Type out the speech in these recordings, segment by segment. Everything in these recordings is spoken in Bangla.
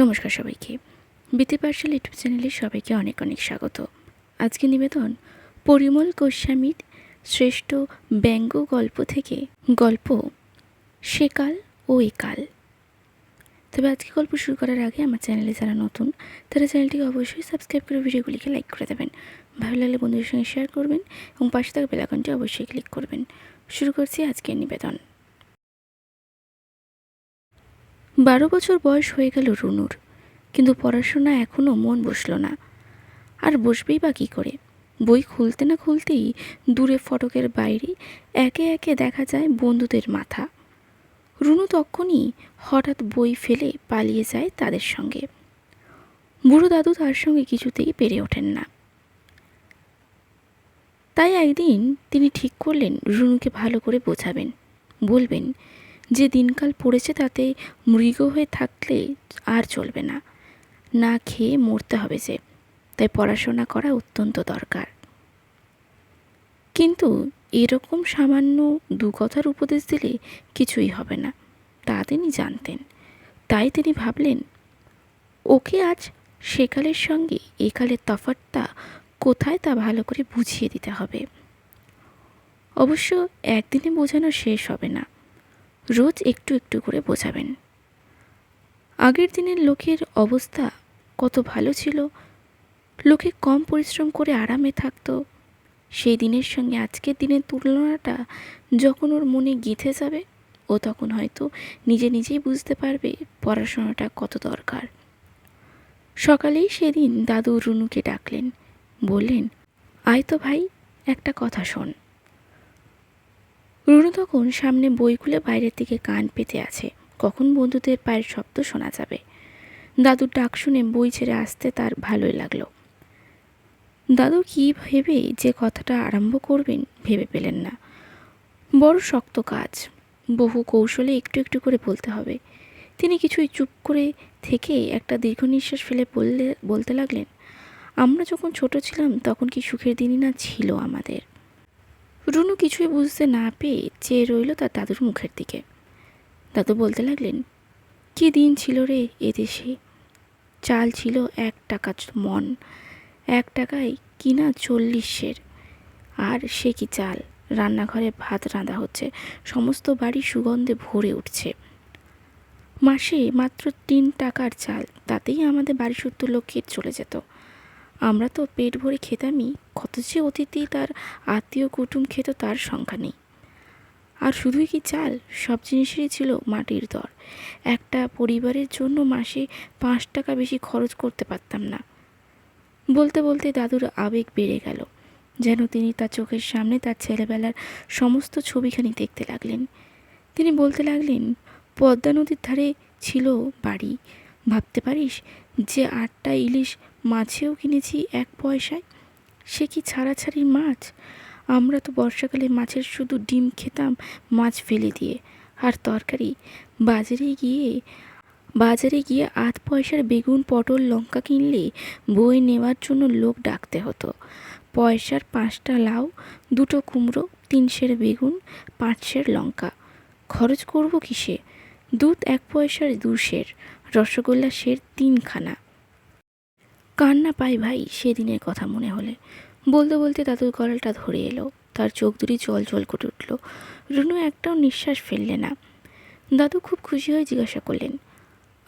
নমস্কার সবাইকে। বিতি পার্সাল ইউটিউব চ্যানেলে সবাইকে অনেক অনেক স্বাগত। আজকে নিবেদন পরিমল গোস্বামীর শ্রেষ্ঠ ব্যঙ্গ গল্প থেকে গল্প সেকাল ও একাল তবে আজকে গল্প শুরু করার আগে আমার চ্যানেলে যারা নতুন, তারা চ্যানেলটিকে অবশ্যই সাবস্ক্রাইব করে ভিডিওগুলিকে লাইক করে দেবেন। ভালো লাগলে বন্ধুদের সঙ্গে শেয়ার করবেন এবং পাশে থাকা বেলাকনটি অবশ্যই ক্লিক করবেন। শুরু করছি আজকের নিবেদন। বারো বছর বয়স হয়ে গেল রুনুর, কিন্তু পড়াশোনা এখনও মন বসল না। আর বসবেই বা কী করে? বই খুলতে না খুলতেই দূরে ফটকের বাইরে একে একে দেখা যায় বন্ধুদের মাথা। রুনু তখনই হঠাৎ বই ফেলে পালিয়ে যায় তাদের সঙ্গে। বুড়ো দাদু তার সঙ্গে কিছুতেই পেরে ওঠেন না। তাই একদিন তিনি ঠিক করলেন রুনুকে ভালো করে বোঝাবেন, বলবেন যে দিনকাল পড়েছে তাতে মৃগ হয়ে থাকলে আর চলবে না। না খেয়ে মরতে হবে যে। তাই পড়াশোনা করা অত্যন্ত দরকার। কিন্তু এরকম সামান্য দু কথার উপদেশ দিলে কিছুই হবে না। তা তিনি জানতেন। তাই তিনি ভাবলেন, ওকে আজ সেকালের সঙ্গে একালের তফাৎটা কোথায় তা ভালো করে বুঝিয়ে দিতে হবে। অবশ্য একদিনে বোঝানো শেষ হবে না। রোজ একটু একটু করে বোঝাবেন। আগের দিনের লোকের অবস্থা কত ভালো ছিল। লোকে কম পরিশ্রম করে আরামে থাকতো। সেই দিনের সঙ্গে আজকের দিনের তুলনাটা যখন ওর মনে গেঁথে যাবে, ও তখন হয়তো নিজে নিজেই বুঝতে পারবে পড়াশোনাটা কত দরকার। সকালেই সেদিন দাদু রুনুকে ডাকলেন। বললেন, আয় তো ভাই, একটা কথা শোন। রুনু তখন সামনে বই খুলে বাইরের দিকে কান পেতে আছে। কখন বন্ধুদের পায়ের শব্দ শোনা যাবে? দাদুর ডাক শুনে বই ছেড়ে আসতে তার ভালোই লাগল। দাদু কী ভেবে যে কথাটা আরম্ভ করবেন ভেবে পেলেন না। বড় শক্ত কাজ। বহু কৌশলে একটু একটু করে বলতে হবে। তিনি কিছুই চুপ করে থেকে একটা দীর্ঘ নিঃশ্বাস ফেলে বললে, বলতে লাগলেন, আমরা যখন ছোট ছিলাম তখন কি সুখের দিনই না ছিল আমাদের? রুনু কিছুই বুঝতে না পেয়ে চেয়ে রইল তার দাদুর মুখের দিকে। দাদু বলতে লাগলেন, কি দিন ছিল রে এদেশে চাল ছিল এক টাকা মন, এক টাকায় কিনা চল্লিশের। আর সে কি চাল? রান্নাঘরে ভাত রাঁধা হচ্ছে, সমস্ত বাড়ি সুগন্ধে ভরে উঠছে। মাসে মাত্র তিন টাকার চাল, তাতেই আমাদের বাড়ি সত্তর লোক খেত চলে যেত। আমরা তো পেট ভরে খেতামই, কত যে অতিথি তার আত্মীয় কুটুম খেত তার সংখ্যা নেই। আর শুধুই কি চাল? সব জিনিসেরই ছিল মাটির দর। একটা পরিবারের জন্য মাসে পাঁচ টাকা বেশি খরচ করতে পারতাম না। বলতে বলতে দাদুর আবেগ বেড়ে গেল, যেন তিনি তার চোখের সামনে তার ছেলেবেলার সমস্ত ছবিখানি দেখতে লাগলেন। তিনি বলতে লাগলেন, পদ্মা নদীর ধারে ছিল বাড়ি। ভাবতে পারিস যে আটটা ইলিশ মাছেও কিনেছি এক পয়সায়। সে কি ছাড়াছাড়ির মাছ? আমরা তো বর্ষাকালে মাছের শুধু ডিম খেতাম মাছ ফেলে দিয়ে। আর তরকারি? বাজারে গিয়ে বাজারে গিয়ে আধ পয়সার বেগুন, পটল, লঙ্কা কিনলে বই নেওয়ার জন্য লোক ডাকতে হতো। পয়সার পাঁচটা লাউ, দুটো কুমড়ো, তিন সের বেগুন, পাঁচ সের লঙ্কা। খরচ করব কিসে? দুধ এক পয়সার দু সের, রসগোল্লা সের তিনখানা। কান্না পাই ভাই সেদিনের কথা মনে হলে। বলতে বলতে দাদুর গলাটা ধরে এলো, তার চোখ দুটি জল জল করে উঠল। রুনু একটাও নিঃশ্বাস ফেললে না। দাদু খুব খুশি হয়ে জিজ্ঞাসা করলেন,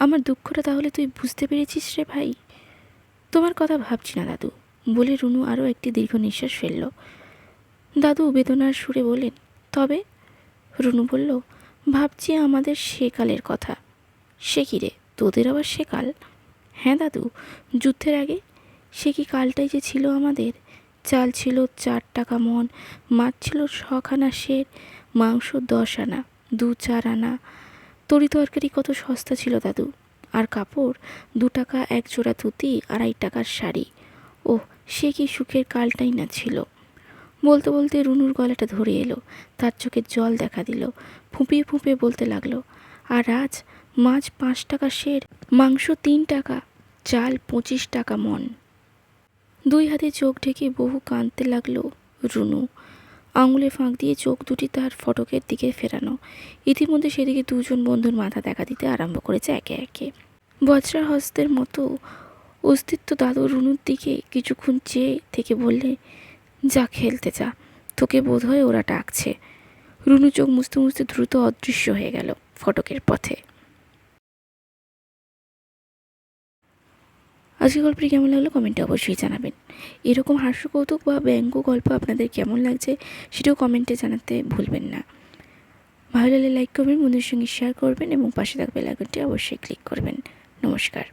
আমার দুঃখটা তাহলে তুই বুঝতে পেরেছিস রে ভাই? তোমার কথা ভাবছি না দাদু, বলে রুনু আরও একটি দীর্ঘ নিঃশ্বাস ফেলল। দাদু বেদনার সুরে বললেন, তবে? রুনু বলল, ভাবছি আমাদের সেকালের কথা। সে কি রে? তোদের আবার সেকাল? হ্যাঁ দাদু, যুদ্ধের আগে? সে কি কালটাই যে ছিল আমাদের? চাল ছিল চার টাকা মন, মাছ ছিল ছখানা শের, মাংস দশ আনা, দু চার আনা। তরি তরকারি কত সস্তা ছিল দাদু। আর কাপড়, দু টাকা এক জোড়া ধুতি, আড়াই টাকার শাড়ি। ও সে কি সুখের কালটাই না ছিল। বলতে বলতে রুনুর গলাটা ধরে এলো, তার চোখে জল দেখা দিল, ফুঁপিয়ে ফুঁপিয়ে বলতে লাগল, আর আজ মাছ পাঁচ টাকা শের মাংস তিন টাকা, চাল পঁচিশ টাকা মন। দুই হাতে চোখ ঢেকে বহু কাঁদতে লাগল রুনু। আঙুলে ফাঁক দিয়ে চোখ দুটি তার ফটকের দিকে ফেরানো। ইতিমধ্যে সেদিকে দুজন বন্ধুর মাথা দেখা দিতে আরম্ভ করেছে একে একে। বজ্রা হস্তের মতো অস্তিত্ব দাদু রুনুর দিকে কিছুক্ষণ চেয়ে থেকে বললে, যা খেলতে যা, তোকে বোধহয় ওরা ডাকছে। রুনু চোখ মুছতে মুছতে দ্রুত অদৃশ্য হয়ে গেল ফটকের পথে। আজকে গল্পটি কেমন লাগল কমেন্টে অবশ্যই জানাবেন। এরকম হাস্য কৌতুক বা ব্যঙ্গ গল্প আপনাদের কেমন লাগছে সেটাও কমেন্টে জানাতে ভুলবেন না। ভালো লাগলে লাইক করবেন বন্ধুর সঙ্গে শেয়ার করবেন এবং পাশে থাকবে বেল অবশ্যই ক্লিক করবেন। নমস্কার।